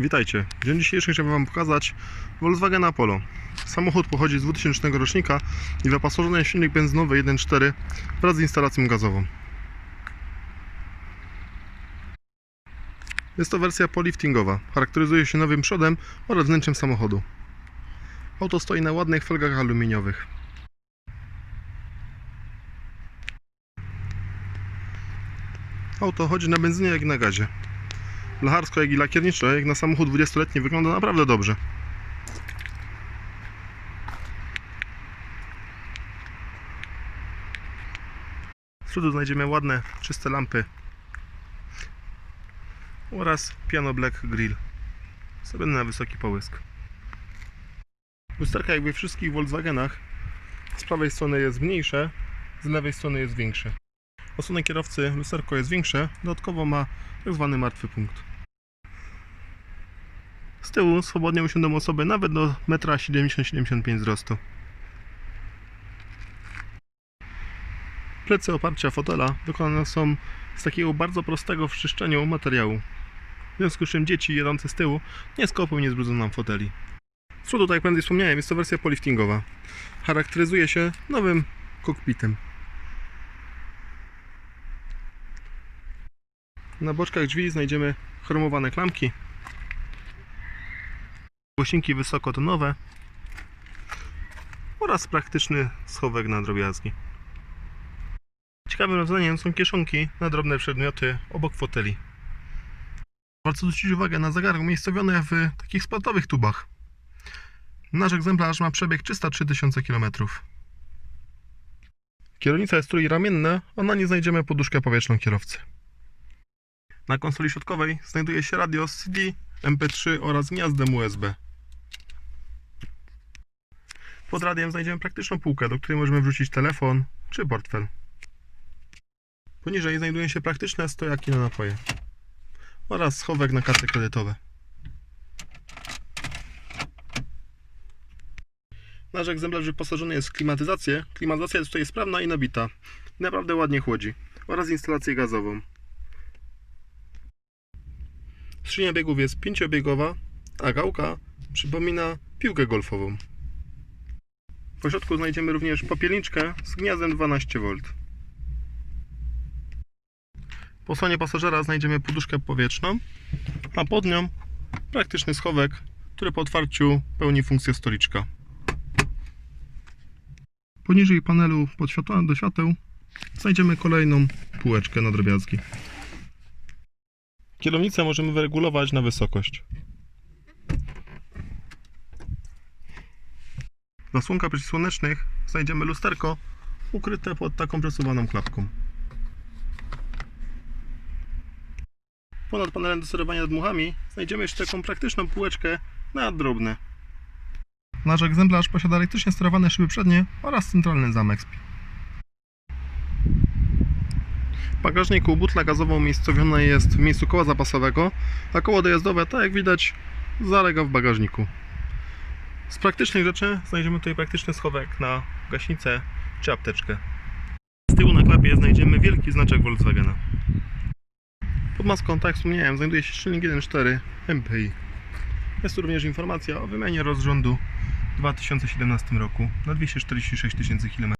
Witajcie. W dniu dzisiejszym chciałbym Wam pokazać Volkswagen Apollo. Samochód pochodzi z 2000 rocznika i wyposażony jest silnik benzynowy 1.4 wraz z instalacją gazową. Jest to wersja poliftingowa. Charakteryzuje się nowym przodem oraz wnętrzem samochodu. Auto stoi na ładnych felgach aluminiowych. Auto chodzi na benzynie jak i na gazie. Blacharsko, jak i lakierniczo, jak na samochód 20-letni wygląda naprawdę dobrze. Z przodu znajdziemy ładne, czyste lampy oraz piano black grill zrobiony na wysoki połysk. Lusterka jak we wszystkich Volkswagenach z prawej strony jest mniejsze, z lewej strony jest większe. Stronie kierowcy lusterko jest większe, dodatkowo ma tak zwany martwy punkt. Z tyłu swobodnie usiądą osoby nawet do 1,70-75 m wzrostu. Plecy oparcia fotela wykonane są z takiego bardzo prostego w czyszczeniu materiału. W związku z czym dzieci jedące z tyłu nie skopią, nie zbrudzą nam foteli. Z przodu, tak jak prędzej wspomniałem, jest to wersja poliftingowa. Charakteryzuje się nowym kokpitem. Na boczkach drzwi znajdziemy chromowane klamki. Głośniki wysokotonowe oraz praktyczny schowek na drobiazgi. Ciekawym rozwiązaniem są kieszonki na drobne przedmioty obok foteli. Warto zwrócić uwagę na zegarek umiejscowiony w takich sportowych tubach. Nasz egzemplarz ma przebieg 303 tysiące km. Kierownica jest trójramienna, a na niej znajdziemy poduszkę powietrzną kierowcy. Na konsoli środkowej znajduje się radio CD, MP3 oraz gniazdem USB. Pod radiem znajdziemy praktyczną półkę, do której możemy wrzucić telefon czy portfel. Poniżej znajdują się praktyczne stojaki na napoje oraz schowek na karty kredytowe. Nasz egzemplarz wyposażony jest w klimatyzację. Klimatyzacja jest tutaj sprawna i nabita. Naprawdę ładnie chłodzi. Oraz instalację gazową. Skrzynia biegów jest pięciobiegowa, a gałka przypomina piłkę golfową. Po środku znajdziemy również popielniczkę z gniazdem 12V. Po stronie pasażera znajdziemy poduszkę powietrzną, a pod nią praktyczny schowek, który po otwarciu pełni funkcję stoliczka. Poniżej panelu pod światła, do świateł znajdziemy kolejną półeczkę na drobiazgi. Kierownicę możemy wyregulować na wysokość. W zasłonkach przeciwsłonecznych znajdziemy lusterko ukryte pod taką przesuwaną klapką. Ponad panelem do sterowania dmuchami znajdziemy jeszcze taką praktyczną półeczkę na drobne. Nasz egzemplarz posiada elektrycznie sterowane szyby przednie oraz centralny zamek. W bagażniku butla gazowa umiejscowiona jest w miejscu koła zapasowego, a koło dojazdowe, tak jak widać, zalega w bagażniku. Z praktycznych rzeczy znajdziemy tutaj praktyczny schowek na gaśnicę czy apteczkę. Z tyłu na klapie znajdziemy wielki znaczek Volkswagena. Pod maską, tak wspomniałem, znajduje się silnik 1.4 MPI. Jest tu również informacja o wymianie rozrządu w 2017 roku na 246 tysięcy km.